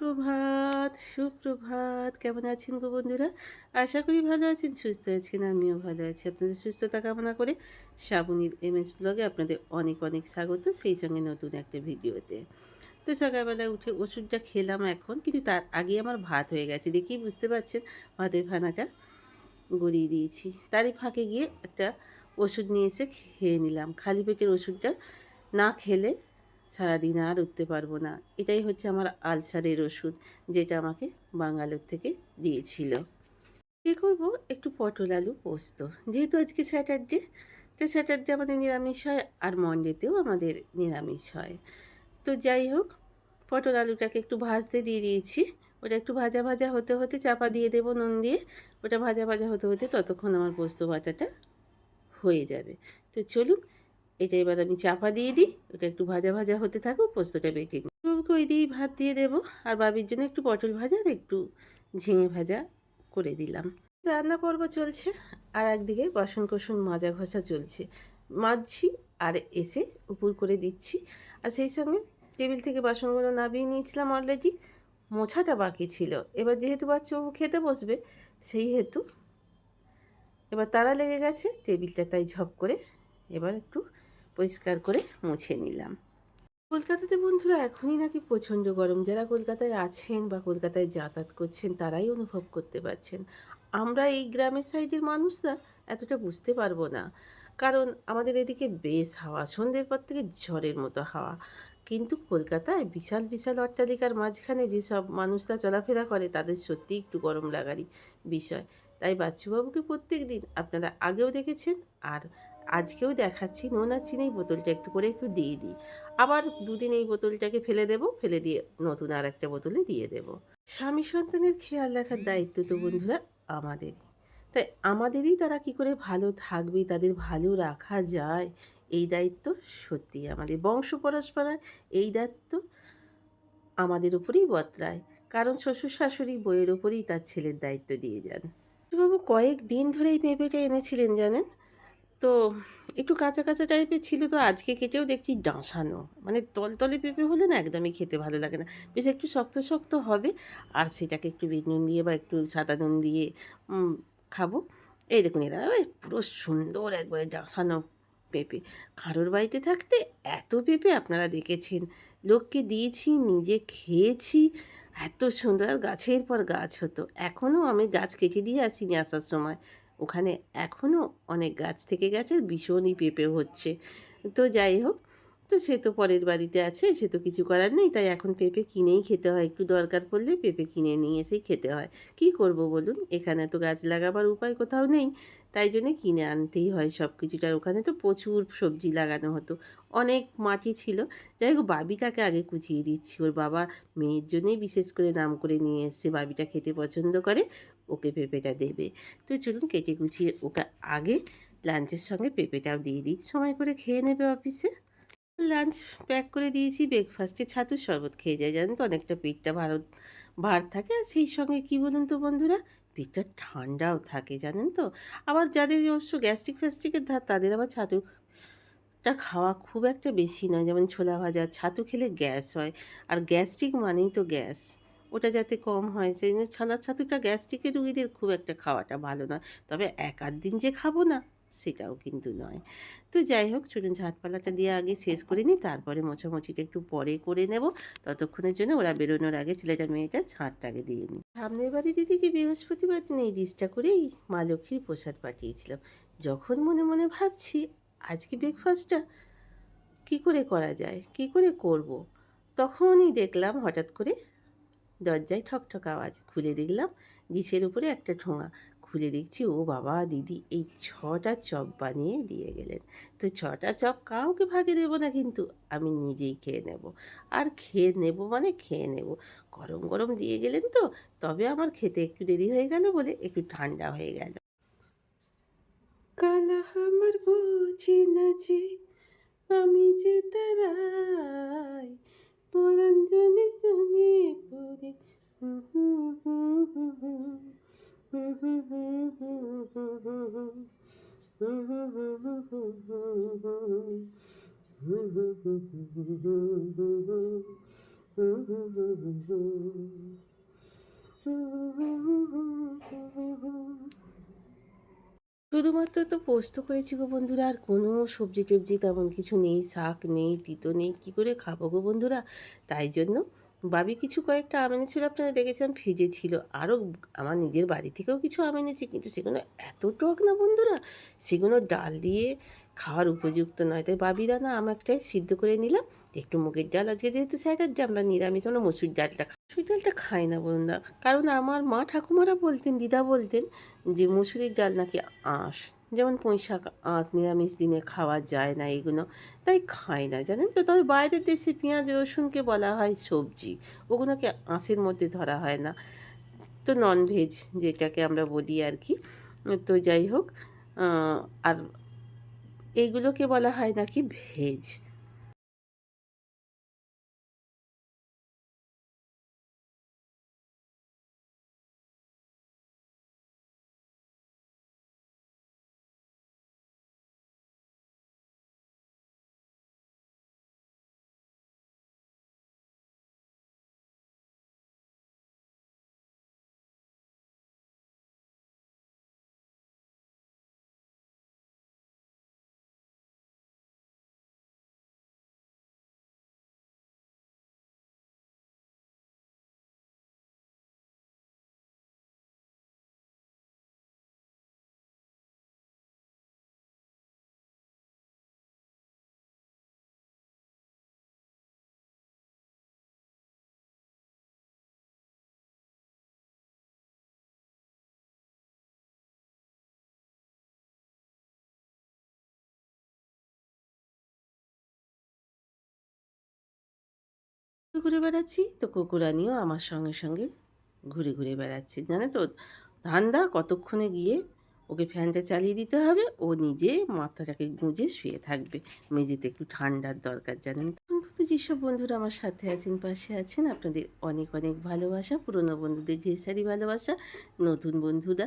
প্রভাত সুপ্রভাত। কেমন আছেন গো বন্ধুরা? আশা করি ভালো আছেন, সুস্থ আছেন, আমিও ভালো আছি। আপনাদের সুস্থতা কামনা করে শ্রাবণীর এম এস ব্লগে আপনাদের অনেক অনেক স্বাগত, সেই সঙ্গে নতুন একটা ভিডিওতে। তো সকালবেলায় উঠে ওষুধটা খেলাম এখন, কিন্তু তার আগে আমার ভাত হয়ে গেছে। দেখেই বুঝতে পারছেন ভাতের ফানাটা গড়িয়ে দিয়েছি। তারই ফাঁকে গিয়ে একটা ওষুধ নিয়ে এসে খেয়ে নিলাম। খালি পেটের ওষুধটা না খেলে সারাদিন আর উঠতে পারব না। এটাই হচ্ছে আমার আলসারের ওষুধ, যেটা আমাকে বাঙ্গালোর থেকে দিয়েছিল। কী করব? একটু পটল আলু পোস্ত। যেহেতু আজকে স্যাটারডে, তো স্যাটারডে আমাদের নিরামিষ হয় আর মন্ডেতেও আমাদের নিরামিষ হয়। তো যাই হোক, পটল আলুটাকে একটু ভাজতে দিয়ে দিয়েছি। ওটা একটু ভাজা ভাজা হতে হতে চাপা দিয়ে দেবো নুন দিয়ে। ওটা ভাজা ভাজা হতে হতে ততক্ষণ আমার পোস্ত বাটাটা হয়ে যাবে। তো চলুন এটা এবার আমি চাপা দিয়ে দিই, ওটা একটু ভাজা ভাজা হতে থাকুক, পোস্তটা বেঁকে বাবুকে ওই দিয়েই ভাত দিয়ে দেবো, আর বাবির জন্য একটু পটল ভাজা আর একটু ঝিঙে ভাজা করে দিলাম। রান্না পর্ব চলছে, আর একদিকে বাসন কোসন মাজা ঘষা চলছে। মাজছি আর এসে উপর করে দিচ্ছি, আর সেই সঙ্গে টেবিল থেকে বাসনগুলো নামিয়ে নিয়েছিলাম অলরেডি মোছাটা বাকি ছিল। এবার যেহেতু বাচ্চাবাবু খেতে বসবে, সেই হেতু এবার তারা লেগে গেছে, টেবিলটা তাই ঝপ করে এবার একটু পরিষ্কার করে মুছে নিলাম। কলকাতাতে বন্ধুরা এখনই নাকি প্রচণ্ড গরম। যারা কলকাতায় আছেন বা কলকাতায় যাতায়াত করছেন, তারাই অনুভব করতে পারছেন। আমরা এই গ্রামের সাইডের মানুষরা এতটা বুঝতে পারব না। কারণ আমাদের এদিকে বেশ হাওয়া, সন্ধ্যের পর থেকে ঝড়ের মতো হাওয়া। কিন্তু কলকাতায় বিশাল বিশাল অট্টালিকার মাঝখানে যেসব মানুষরা চলাফেরা করে, তাদের সত্যি একটু গরম লাগারই বিষয়। তাই বাচ্চুবাবুকে প্রত্যেক দিন আপনারা আগেও দেখেছেন আর আজকেও দেখাচ্ছি নোনা চিনি বোতলটা, একটু করে একটু দিয়ে দিই। আবার দুদিন এই বোতলটাকে ফেলে দেব, ফেলে দিয়ে নতুন আর একটা বোতলে দিয়ে দেব। স্বামী সন্তানের খেয়াল রাখার দায়িত্ব তো বন্ধুরা আমাদেরই। তাই আমাদেরই তারা কি করে ভালো থাকবে, তাদের ভালো রাখা যায়, এই দায়িত্ব সত্যিই আমাদের। বংশ পরস্পরায় এই দায়িত্ব আমাদের উপরেই বতরায় কারণ শ্বশুর শাশুড়ি বইয়ের ওপরেই তার ছেলের দায়িত্ব দিয়ে যান। বাবু কয়েক দিন ধরে এই পেঁপেটা এনেছিলেন জানেন? তো একটু কাঁচা কাঁচা টাইপের ছিল তো আজকে কেটেও দেখছি ডাঁসানো। মানে তলতলে পেঁপে হলে না একদমই খেতে ভালো লাগে না। বেশ একটু শক্ত শক্ত হবে, আর সেটাকে একটু বিট নুন দিয়ে বা একটু সাদা নুন দিয়ে খাব। এই দেখুন এরা পুরো সুন্দর একবারে ডাঁসানো পেঁপে। কারোর বাড়িতে থাকতে এত পেঁপে আপনারা দেখেছেন। লোককে দিয়েছি, নিজে খেয়েছি, এত সুন্দর। গাছের পর গাছ হতো। এখনও আমি গাছ কেটে দিয়ে আসিনি আসার সময়। ওখানে এখনও অনেক গাছ থেকে গেছে ভীষণই পেঁপে হচ্ছে। তো যাই হোক তো সে তো পরের বাড়িতে আছে, সে তো কিছু করার নেই, তাই এখন পেঁপে কিনেই খেতে হয়। একটু দরকার পড়লে পেঁপে কিনে নিয়ে এসেই খেতে হয়। কি করব বলুন? এখানে তো গাছ লাগাবার উপায় কোথাও নেই। তাই জন্যে কিনে আনতেই হয় সব কিছুটার ওখানে তো প্রচুর সবজি লাগানো হতো। অনেক মাটি ছিল। যাই হোক, বাবিটাকে আগে কুচিয়ে দিচ্ছি। ওর বাবা মেয়ের জন্যই বিশেষ করে নাম করে নিয়ে এসছে। বাবিটা খেতে পছন্দ করে, ওকে পেঁপেটা দেবে। তো চলুন কেটে কুচিয়ে ওকে আগে লাঞ্চের সঙ্গে পেঁপেটাও দিয়ে দিই। সময় করে খেয়ে নেবে অফিসে। লাঞ্চ প্যাক করে দিয়েছি ব্রেকফাস্টে ছাতুর শরবত খেয়ে যায়, জানেন তো? অনেকটা পেটটা ভারত ভার থাকে। আর সেই সঙ্গে কী বলুন তো বন্ধুরা? পেটটা ঠান্ডাও থাকে, জানেন তো? আবার যাদের অবশ্য গ্যাস্ট্রিক ফ্যাস্ট্রিকের ধার, তাদের আবার ছাতুটা খাওয়া খুব একটা বেশি নয়। যেমন ছোলা ভাজা, ছাতু খেলে গ্যাস হয়। আর গ্যাস্ট্রিক মানেই তো গ্যাস। ওটা যাতে কম হয়, সেই জন্য ছানার ছাতুটা গ্যাস্ট্রিকের রুগীদের খুব একটা খাওয়াটা ভালো নয় তবে এক আধ দিন যে খাব না, সেটাও কিন্তু নয়। তো যাই হোক, চলুন ঝাঁটপালাটা দিয়ে আগে শেষ করে নিই, তারপরে মোছামুছিটা একটু পরে করে নেব। ততক্ষণের জন্য ওরা বেরোনোর আগে ছেলেটা মেয়েটা ঝাঁটটাকে দিয়ে নিই। সামনের বাড়ি দিদিকে বৃহস্পতিবার দিন এই ডিসটা করেই মা লক্ষ্মীর প্রসাদ পাঠিয়েছিলাম। যখন মনে মনে ভাবছি, আজকে ব্রেকফাস্টটা কী করে করা যায়, কি করে করব। তখনই দেখলাম হঠাৎ করে দরজায় ঠকঠক আওয়াজ। খুলে দেখলাম ডিশের উপরে একটা ঠোঙা। খুলে দেখছি, ও বাবা, দিদি, এই ছটা চপ বানিয়ে দিয়ে গেলেন। তো ছটা চপ কাউকে ভাগে দেবো না কিন্তু, আমি নিজেই খেয়ে নেব। আর খেয়ে নেব মানে খেয়ে নেব। গরম গরম দিয়ে গেলেন তো, তবে আমার খেতে একটু দেরি হয়ে গেল বলে একটু ঠান্ডা হয়ে গেল। কালা আমার বুঝি না যে আমি যে তারাই 보란 주니 주니 뿌리 শুধুমাত্র তো পোস্ত করেছি গো বন্ধুরা, আর কোনো সবজি টবজি তেমন কিছু নেই, শাক নেই, তিতো নেই, কী করে খাব গো বন্ধুরা? তাই জন্য বাবি কিছু কয়েকটা আম এনেছিল, আপনারা দেখেছিলাম ফ্রিজে ছিল। আরও আমার নিজের বাড়ি থেকেও কিছু আম এনেছি, কিন্তু সেগুলো এত টক না বন্ধুরা। সেগুলো ডাল দিয়ে খাওয়ার উপযুক্ত নয়। তাই বাবিরা না আম একটাই সিদ্ধ করে নিলাম। একটু মুগের ডাল, আজকে যেহেতু স্যাটারডে আমরা নিরামিষ আমরা মসুর ডালটা মসুর ডালটা খাই না বলুন না। কারণ আমার মা ঠাকুমারা বলতেন, দিদা বলতেন যে মুসুরির ডাল নাকি আঁশ। যেমন পুঁই শাক আঁশ নিরামিষ দিনে খাওয়া যায় না এগুলো, তাই খাই না, জানেন তো? তবে বাইরের দেশে পেঁয়াজ, রসুনকে বলা হয় সবজি। ওগুলোকে আঁশের মধ্যে ধরা হয় না। তো ননভেজ যেটাকে আমরা বলি আর কি। তো যাই হোক আর এইগুলোকে বলা হয় নাকি ভেজ ঘুরে বেড়াচ্ছি, তো কুকুরানিও আমার সঙ্গে সঙ্গে ঘুরে ঘুরে বেড়াচ্ছে। জানে তো, ধান্দা কতক্ষণে গিয়ে ওকে ফ্যানটা চালিয়ে দিতে হবে, ও নিজে মাথাটাকে গুঁজে শুয়ে থাকবে। মেঝেতে একটু ঠান্ডার দরকার, জানেন তো। যেসব বন্ধুরা আমার সাথে আছেন, পাশে আছেন, আপনাদের অনেক অনেক ভালোবাসা, পুরনো বন্ধুদের ঢের সারি ভালোবাসা, নতুন বন্ধুরা,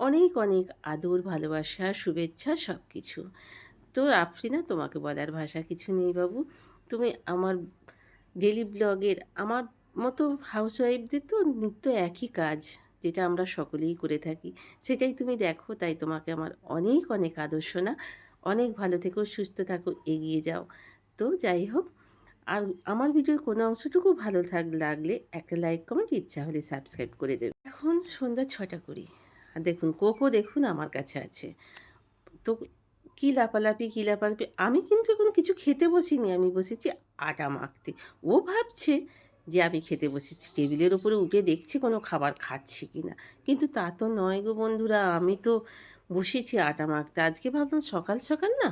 অনেক অনেক আদর, ভালোবাসা, শুভেচ্ছা সব কিছু তো আফরিনা তোমাকে বলার ভাষা কিছু নেই বাবু। তুমি আমার ডেলি ব্লগের, আমার মতো হাউসওয়াইফদের তো নিত্য একই কাজ, যেটা আমরা সকলেই করে থাকি। সেটাই তুমি দেখো, তাই তোমাকে আমার অনেক অনেক আদর্শ না অনেক ভালো থেকো, সুস্থ থাকো, এগিয়ে যাও। তো যাই হোক, আর আমার ভিডিওর কোনো অংশটুকু ভালো থাক, লাগলে একটা লাইক, কমেন্ট, ইচ্ছা হলে সাবস্ক্রাইব করে দেবে। এখন সন্ধ্যা ছটা করি আর দেখুন, কোকো দেখুন আমার কাছে আছে। তো কী লাপালাপি কী লাপালাপি আমি কিন্তু এখন কিছু খেতে বসিনি, আমি বসেছি আটা মাখতে। ও ভাবছে যে আমি খেতে বসেছি, টেবিলের ওপরে উঠে দেখছি কোনো খাবার খাচ্ছি কি না কিন্তু তা তো নয় গো বন্ধুরা, আমি তো বসেছি আটা মাখতে। আজকে ভাবলাম সকাল সকাল না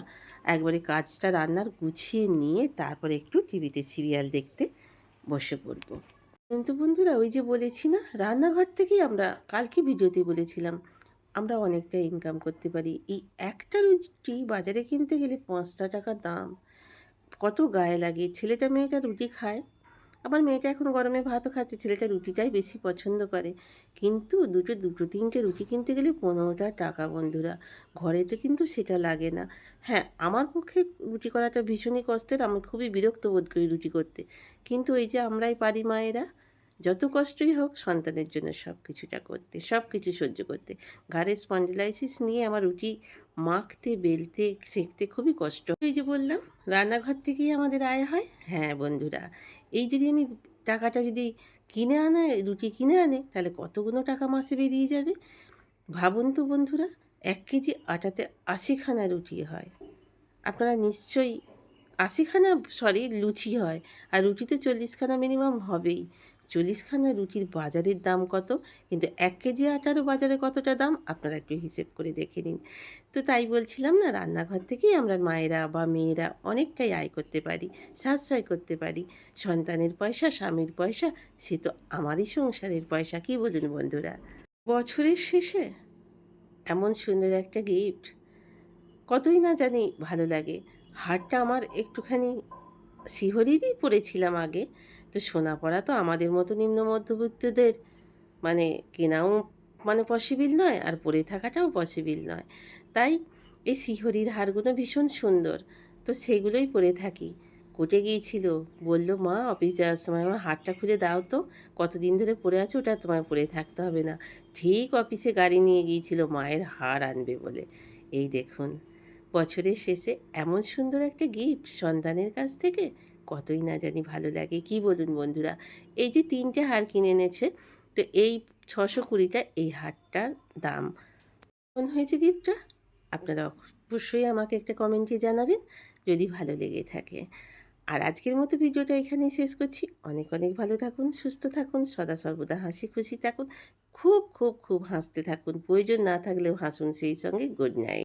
একবারে কাজটা রান্নার গুছিয়ে নিয়ে তারপরে একটু টিভিতে সিরিয়াল দেখতে বসে পড়ব। কিন্তু বন্ধুরা, ওই যে বলেছি না, রান্নাঘর থেকেই আমরা, কালকে ভিডিওতে বলেছিলাম আমরা অনেকটা ইনকাম করতে পারি। এই একটা রুটি বাজারে কিনতে গেলে পাঁচটা টাকা দাম। কত গায়ে লাগে। ছেলেটা মেয়েটা রুটি খায়। আবার মেয়েটা এখন গরমে ভাতও খাচ্ছে। ছেলেটা রুটিটাই বেশি পছন্দ করে। কিন্তু দুটো দুটো, তিনটে রুটি কিনতে গেলে পনেরোটা টাকা বন্ধুরা। ঘরেতে কিন্তু সেটা লাগে না। হ্যাঁ আমার পক্ষে রুটি করাটা ভীষণই কষ্টের। আমি খুবই বিরক্ত বোধ করি রুটি করতে। কিন্তু এই যে আমরাই পারি মায়েরা যত কষ্টই হোক সন্তানের জন্য সব কিছুটা করতে সব কিছু সহ্য করতে। ঘাড়ে স্পন্ডিলাইসিস নিয়ে আমার রুটি মাখতে, বেলতে শেখতে খুবই কষ্ট। এই যে বললাম, রান্নাঘর থেকেই আমাদের আয় হয়? হ্যাঁ বন্ধুরা, এই যদি আমি টাকাটা যদি কিনে আনে রুটি কিনে আনে, তাহলে কতগুলো টাকা মাসে বেরিয়ে যাবে? ভাবুন তো বন্ধুরা, এক কেজি আটাতে আশিখানা রুটি হয়। আপনারা নিশ্চয়ই আশিখানা, সরি, লুচি হয়। আর রুটিতে চল্লিশখানা মিনিমাম হবেই। চল্লিশখানা রুটির বাজারের দাম কত? কিন্তু এক কেজি আটারও বাজারে কতটা দাম? আপনারা একটু হিসেব করে দেখে নিন। তো তাই বলছিলাম না, রান্নাঘর থেকেই আমরা মায়েরা বা মেয়েরা অনেকটাই আয় করতে পারি, সাশ্রয় করতে পারি। সন্তানের পয়সা, স্বামীর পয়সা, সে তো আমারই সংসারের পয়সা, কী বলুন বন্ধুরা? বছরের শেষে এমন সুন্দর একটা গিফট কতই না জানি ভালো লাগে। হারটা আমার একটুখানি শিহরিরই পড়েছিলাম আগে। তো সোনা পড়া তো আমাদের মতো নিম্ন মধ্যবিত্তদের মানে কেনাও মানে পসিবিল নয় আর পরে থাকাটাও পসিবিল নয়। তাই এই শিহরির হারগুলো ভীষণ সুন্দর। তো সেগুলোই পরে থাকি। কোর্টে গিয়েছিল, বলল, মা অফিস যাওয়ার সময় আমার হাতটা খুলে দাও তো। কতদিন ধরে পড়ে আছে ওটা তোমায় পরে থাকতে হবে না। ঠিক অফিসে গাড়ি নিয়ে গিয়েছিল, মায়ের হার আনবে বলে। এই দেখুন বছরের শেষে এমন সুন্দর একটা গিফট সন্তানের কাছ থেকে? কতই না জানি ভালো লাগে। কি বলুন বন্ধুরা? এই যে তিনটে হার কিনে এনেছে, তো এই ছশো কুড়িটা এই হারটার দাম। কেমন হয়েছে গিফটটা? আপনারা অবশ্যই আমাকে একটা কমেন্টে জানাবেন, যদি ভালো লেগে থাকে। আর আজকের মতো ভিডিওটা এখানেই শেষ করছি। অনেক অনেক ভালো থাকুন, সুস্থ থাকুন, সদা সর্বদা হাসি খুশি থাকুন, খুব খুব খুব হাসতে থাকুন। প্রয়োজন না থাকলেও হাসুন সেই সঙ্গে। Good night.